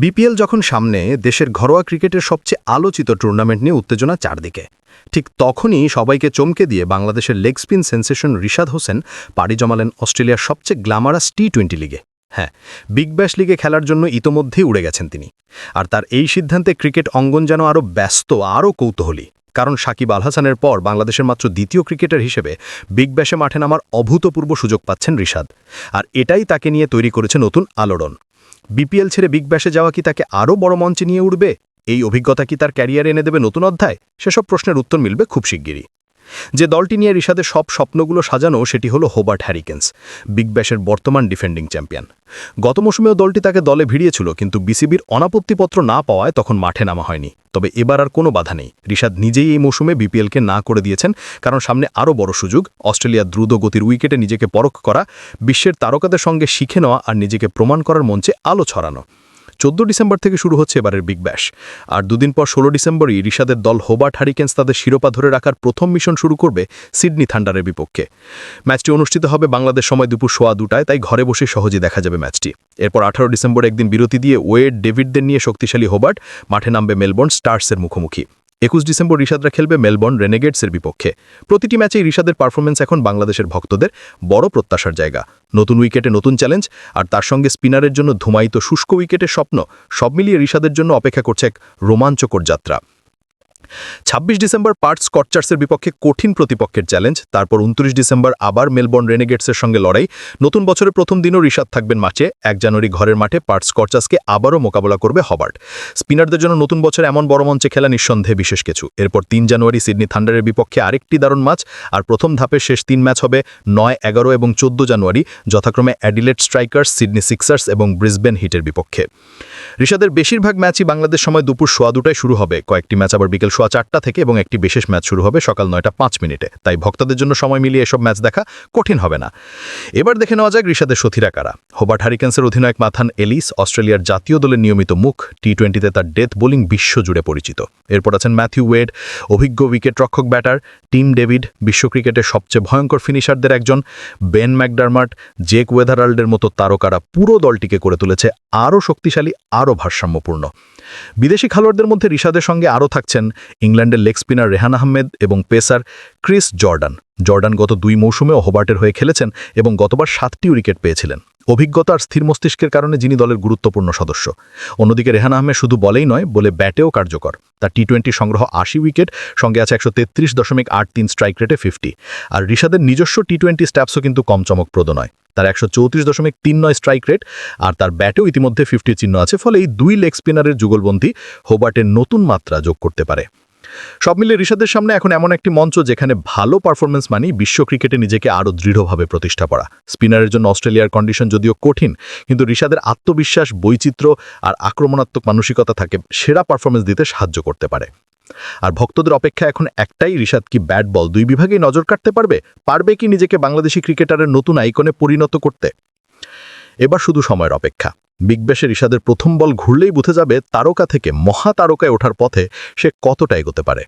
BPL যখন সামনে, দেশের ঘরোয়া ক্রিকেটের সবচেয়ে আলোচিত টুর্নামেন্ট নিয়ে উত্তেজনা চারদিকে। ঠিক তখনই সবাইকে চমকে দিয়ে বাংলাদেশের leg spin sensation Rishad Hossain পাড়ি জমালেন অস্ট্রেলিয়ার সবচেয়ে গ্ল্যামারাস টি টোয়েন্টি লিগে হ্যাঁ বিগ ব্যাশ লিগে খেলার জন্য ইতোমধ্যেই উড়ে গেছেন তিনি। আর তার এই সিদ্ধান্তে ক্রিকেট অঙ্গন যেন আরও ব্যস্ত আরও কৌতূহলী। কারণ সাকিব আল হাসানের পর বাংলাদেশের মাত্র দ্বিতীয় ক্রিকেটার হিসেবে বিগ ব্যাশে মাঠে নামার অভূতপূর্ব সুযোগ পাচ্ছেন রিশাদ। আর এটাই তাকে নিয়ে তৈরি করেছে নতুন আলোড়ন। বিপিএল ছেড়ে বিগ ব্যাশে যাওয়া কি তাকে আরও বড় মঞ্চে নিয়ে উঠবে? এই অভিজ্ঞতা কি তার ক্যারিয়ারে এনে দেবে নতুন অধ্যায়? সেসব প্রশ্নের উত্তর মিলবে খুব শিগগিরই। যে দলটি নিয়ে রিশাদের সব স্বপ্নগুলো সাজানো, সেটি হলো হোবার্ট হ্যারিকেন্স, বিগ ব্যাশের বর্তমান ডিফেন্ডিং চ্যাম্পিয়ন। গত মৌসুমেও দলটি তাকে দলে ভিড়িয়েছিল, কিন্তু বিসিবির অনাপত্তিপত্র না পাওয়ায় তখন মাঠে নামা হয়নি। তবে এবার আর কোনো বাধা নেই। রিশাদ নিজেই এই মৌসুমে বিপিএলকে না করে দিয়েছেন, কারণ সামনে আরও বড় সুযোগ, অস্ট্রেলিয়ার দ্রুত গতির উইকেটে নিজেকে পরখ করা, বিশ্বের তারকাদের সঙ্গে শিখে নেওয়া আর নিজেকে প্রমাণ করার মঞ্চে আলো ছড়ানো। চোদ্দ ডিসেম্বর থেকে শুরু হচ্ছে এবারের বিগ ব্যাশ। আর দুদিন পর ষোলো ডিসেম্বরই রিশাদের দল হোবার্ট হারিকেন্স তাদের শিরোপা ধরে রাখার প্রথম মিশন শুরু করবে সিডনি থান্ডারের বিপক্ষে। ম্যাচটি অনুষ্ঠিত হবে বাংলাদেশ সময় দুপুর সোয়া দুটায়, তাই ঘরে বসে সহজে দেখা যাবে ম্যাচটি। এরপর আঠারো ডিসেম্বর একদিন বিরতি দিয়ে ওয়েড ডেভিডদের নিয়ে শক্তিশালী হোবার্ট, মাঠে নামবে মেলবোর্ন স্টার্সের মুখোমুখি। একুশ ডিসেম্বর ঋষাদরা খেলবে মেলবোর্ন রেনেগেটসের বিপক্ষে। প্রতিটি ম্যাচেই ঋষাদের পারফরমেন্স এখন বাংলাদেশের ভক্তদের বড় প্রত্যাশার জায়গা। নতুন উইকেটে নতুন চ্যালেঞ্জ, আর তার সঙ্গে স্পিনারের জন্য ধুমায়িত শুষ্ক উইকেটের স্বপ্ন, সব মিলিয়ে ঋষাদের জন্য অপেক্ষা করছে এক রোমাঞ্চকর যাত্রা। ছাব্বিশ ডিসেম্বর পার্ট স্কটচার্সের বিপক্ষে কঠিন প্রতিপক্ষের চ্যালেঞ্জ, তারপর উনত্রিশ ডিসেম্বর আবার মেলবোর্ন রেনেগেটসের সঙ্গে লড়াই। নতুন বছরের প্রথম দিনও রিশাদ থাকবেন মাঠে, এক জানুয়ারি ঘরের মাঠে পার্ট স্কটচার্সকে আবারও মোকাবেলা করবে হবার্ট। স্পিনারদের জন্য নতুন বছর এমন বড় মঞ্চে খেলা নিঃসন্দেহে বিশেষ কিছু। এরপর তিন জানুয়ারি সিডনি থান্ডারের বিপক্ষে আরেকটি দারুণ ম্যাচ, আর প্রথম ধাপের শেষ তিন ম্যাচ হবে নয়, এগারো এবং চোদ্দ জানুয়ারি, যথাক্রমে অ্যাডিলেট স্ট্রাইকার্স, সিডনি সিক্সার্স এবং ব্রিসবেন হিটের বিপক্ষে। রিশাদের বেশিরভাগ ম্যাচই বাংলাদেশ সময় দুপুর সোয়া দুটায় শুরু হবে। কয়েকটি ম্যাচ আবার বিকেল সোয়া চারটা থেকে এবং একটি বিশেষ ম্যাচ শুরু হবে সকাল নয়টা পাঁচ মিনিটে। তাই ভক্তদের জন্য সময় মিলিয়ে এসব ম্যাচ দেখা কঠিন হবে না। এবার দেখে নেওয়া যাক রিশাদের সথিরা কারা। হোবার্ট হারিকেন্সের অধিনায়ক মাথান এলিস, অস্ট্রেলিয়ার জাতীয় দলের নিয়মিত মুখ টি টোয়েন্টিতে তার ডেথ বোলিং বিশ্বজুড়ে পরিচিত। এরপর আছেন ম্যাথিউ ওয়েড, অভিজ্ঞ উইকেট রক্ষক ব্যাটার টিম ডেভিড, বিশ্ব ক্রিকেটের সবচেয়ে ভয়ঙ্কর ফিনিশারদের একজন। বেন ম্যাকডারমার্ট, জেক ওয়েদারাল্ডের মতো তারকারা পুরো দলটিকে করে তুলেছে আরও শক্তিশালী, আরও ভারসাম্যপূর্ণ। বিদেশি খেলোয়াড়দের মধ্যে রিশাদের সঙ্গে আরও থাকছেন ইংল্যান্ডের লেগ স্পিনার রেহান আহমেদ এবং পেসার ক্রিস জর্ডান। জর্ডান গত দুই মৌসুমে হোবার্টের হয়ে খেলেছেন এবং গতবার সাতটি উইকেট পেয়েছিলেন। অভিজ্ঞতা আর স্থির মস্তিষ্কের কারণে যিনি দলের গুরুত্বপূর্ণ সদস্য। অন্যদিকে রেহান আহমেদ শুধু বলেই নয়, বলে ব্যাটেও কার্যকর। তার টি টোয়েন্টি সংগ্রহ আশি উইকেট, সঙ্গে আছে একশো তেত্রিশ দশমিক আট তিন স্ট্রাইক রেটে ফিফটি আর রিশাদের নিজস্ব টি টোয়েন্টি স্ট্যাপসও কিন্তু কম চমকপ্রদ নয়। তার একশো চৌত্রিশ দশমিক তিন নয় স্ট্রাইক রেট, আর তার ব্যাটেও ইতিমধ্যে ফিফটি চিহ্ন আছে ফলে এই দুই লেগ স্পিনারের যুগলবন্দি হোবার্টের নতুন মাত্রা যোগ করতে পারে। সব মিলে ঋষাদের সামনে এখন এমন একটি মঞ্চ যেখানে ভালো পারফরমেন্স মানেই বিশ্ব ক্রিকেটে নিজেকে আরও দৃঢ়ভাবে প্রতিষ্ঠা করা। স্পিনারের জন্য অস্ট্রেলিয়ার কন্ডিশন যদিও কঠিন, কিন্তু ঋষাদের আত্মবিশ্বাস, বৈচিত্র্য আর আক্রমণাত্মক মানসিকতা থাকে সেরা পারফরমেন্স দিতে সাহায্য করতে পারে। আর ভক্তদের অপেক্ষা এখন একটাই ঋষাদ কি ব্যাট বল? দুই বিভাগেই নজর কাটতে পারবে? পারবে কি নিজেকে বাংলাদেশি ক্রিকেটারের নতুন আইকনে পরিণত করতে? এবার শুধু সময়ের অপেক্ষা। বিগ ব্যাশের ইশাদের প্রথম বল ঘুরলেই বুঝে যাবে তারকা থেকে মহা তারকায় ওঠার পথে সে কতটা এগোতে পারে।